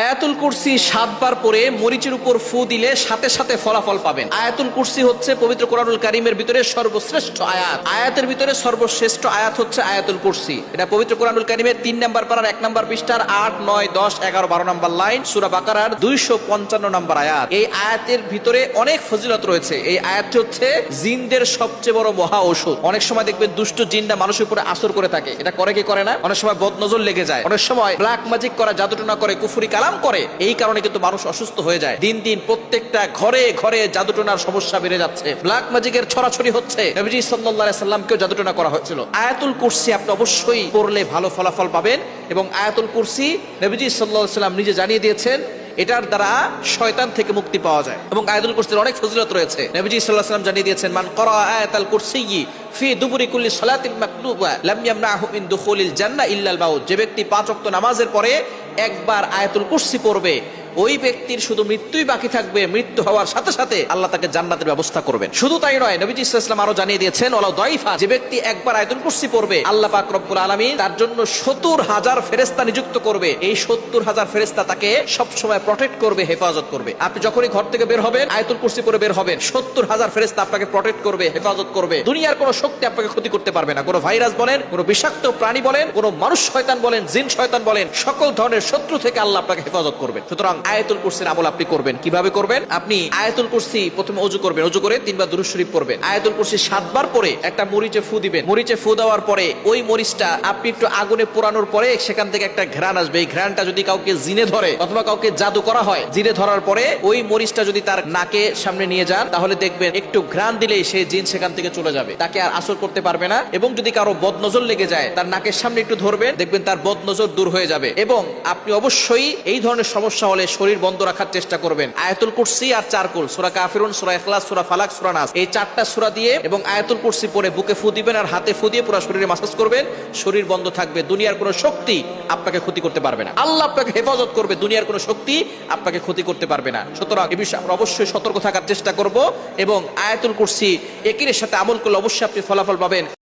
আয়াতুল কুরসি সাতবার পরে মরিচের উপর ফু দিলে সাথে সাথে ফলাফল পাবেন। আয়াতুল কুরসি হচ্ছে পবিত্র কোরআনুল কারিমের ভিতরে সর্বশ্রেষ্ঠ আয়াত। আয়াতের ভিতরে সর্বশ্রেষ্ঠ আয়াত হচ্ছে আয়াতুল কুরসি। এটা পবিত্র কোরআনুল কারিমের তিন নম্বর পারার এক নম্বর পৃষ্ঠার আট, নয়, দশ, এগারো, বারো নাম্বার লাইন সুরা বাকারার দুইশো পঞ্চান্ন নম্বর আয়াত। এই আয়াতের ভিতরে অনেক ফজিলত রয়েছে। এই আয়াতটি হচ্ছে জিনদের সবচেয়ে বড় মহা ঔষধ। অনেক সময় দেখবেন দুষ্ট জিনটা মানুষের উপরে আসর করে থাকে। এটা করে কি করে না? অনেক সময় বদনজর লেগে যায়। অনেক সময় ব্ল্যাক ম্যাজিক করা, জাদুটনা করে, কুফুরি কালাম করে, এই কারণে কিন্তু মানুষ অসুস্থ হয়ে যায়। দিন দিন প্রত্যেকটা ঘরে ঘরে জাদুটনার সমস্যা বেড়ে যাচ্ছে। ব্ল্যাক ম্যাজিকের ছড়াছড়ি হচ্ছে। নবীজি আলাইহি সাল্লামকেও জাদুটনা করা হয়েছিল। আয়াতুল কুরসি আপনি অবশ্যই পড়লে ভালো ফলাফল পাবেন এবং আয়াতুল কুরসি নবীজি সাল্লাল্লাহু সাল্লাম নিজে জানিয়ে দিয়েছেন, এটার দ্বারা শয়তান থেকে মুক্তি পাওয়া যায়। এবং আয়াতুল কুরসির অনেক ফজিলত রয়েছে। নবীজি আলাইহি সাল্লাম জানিয়ে দিয়েছেন, মান করা আয়াতাল কুরসি ফি দুবুরি কুল্লি সালাতিন মাকতুবা লাম ইয়ামনাহু মিন দুখুলিল জান্নাহ ইল্লাল মাউত। যে ব্যক্তি পাঁচ ওয়াক্ত নামাজের পরে একবার আয়াতুল কুর্সি পড়বে ওই ব্যক্তির শুধু মৃত্যুই বাকি থাকবে, মৃত্যু হওয়ার সাথে সাথে আল্লাহ তাকে জান্নাতের ব্যবস্থা করবেন। শুধু তাই নয়, নবীজি ইসলাম আরও জানিয়ে দিয়েছেন দইফা, যে ব্যক্তি একবার আয়তুল কুরসি পড়বে, আল্লাহ পাক রব্বুল আলামিন তার জন্য সত্তর হাজার ফেরেস্তা নিযুক্ত করবে। এই সত্তর হাজার ফেরেস্তা তাকে সবসময় প্রটেক্ট করবে, হেফাজত করবে। আপনি যখনই ঘর থেকে বের হবেন, আয়তুল কুরসি পরে বের হবেন, সত্তর হাজার ফেরেস্তা আপনাকে প্রটেক্ট করবে, হেফাজত করবে। দুনিয়ার কোনো শক্তি আপনাকে ক্ষতি করতে পারবে না। কোনো ভাইরাস বলেন, কোনো বিষাক্ত প্রাণী বলেন, কোনো মানুষ শয়তান বলেন, জিন শয়তান বলেন, সকল ধরনের শত্রু থেকে আল্লাহ আপনাকে হেফাজত করবে সুতরাং আয়াতুল কুরসির আমল আপনি করবেন। কীভাবে করবেন? আপনি আয়াতুল কুরসি প্রথমে অজু করবেন, অজু করে তিনবার দুরুদ শরীফ পড়বেন। আয়াতুল কুরসি সাতবার পরে একটা মরিচে ফু দিবেন। মরিচে ফু দেওয়ার পরে ওই মরিচটা আপনি একটু আগুনে পোড়ানোর পরে সেখান থেকে একটা ঘ্রাণ আসবে। এই ঘ্রাণটা যদি কাউকে জিনে ধরে অথবা কাউকে জাদু করা হয়, জিনে ধরার পরে ওই মরিচটা যদি তার নাকে সামনে নিয়ে যান, তাহলে দেখবেন একটু ঘ্রাণ দিলেই সে জিন সেখান থেকে চলে যাবে। তাকে আর আসর করতে পারবে না এবং যদি কারও বদনজর লেগে যায়, তার নাকের সামনে একটু ধরবেন, দেখবেন তার বদনজর দূর হয়ে যাবে। এবং আপনি অবশ্যই এই ধরনের সমস্যা হলে শরীর বন্ধ রাখার চেষ্টা করবেন। আয়াতুল কুরসি আর চারকুল সুরা কাফিরুন, সুরা ইখলাস, সুরা ফালাক, সুরা নাস। এই চারটা সুরা দিয়ে এবং আয়াতুল কুরসি পরে বুকে ফু দিবেন আর হাতে ফু দিয়ে পুরো শরীরে মাসাজ করবেন, শরীর বন্ধ থাকবে, দুনিয়ার কোনো শক্তি আপনাকে ক্ষতি করতে পারবে না। আল্লাহ আপনাকে হেফাজত করবে, দুনিয়ার কোনো শক্তি আপনাকে ক্ষতি করতে পারবে না। সুতরাং এ বিষয়ে আমরা অবশ্যই সতর্ক থাকার চেষ্টা করব এবং আয়াতুল কুরসি একিনের সাথে আমল করলে অবশ্যই আপনি ফলাফল পাবেন।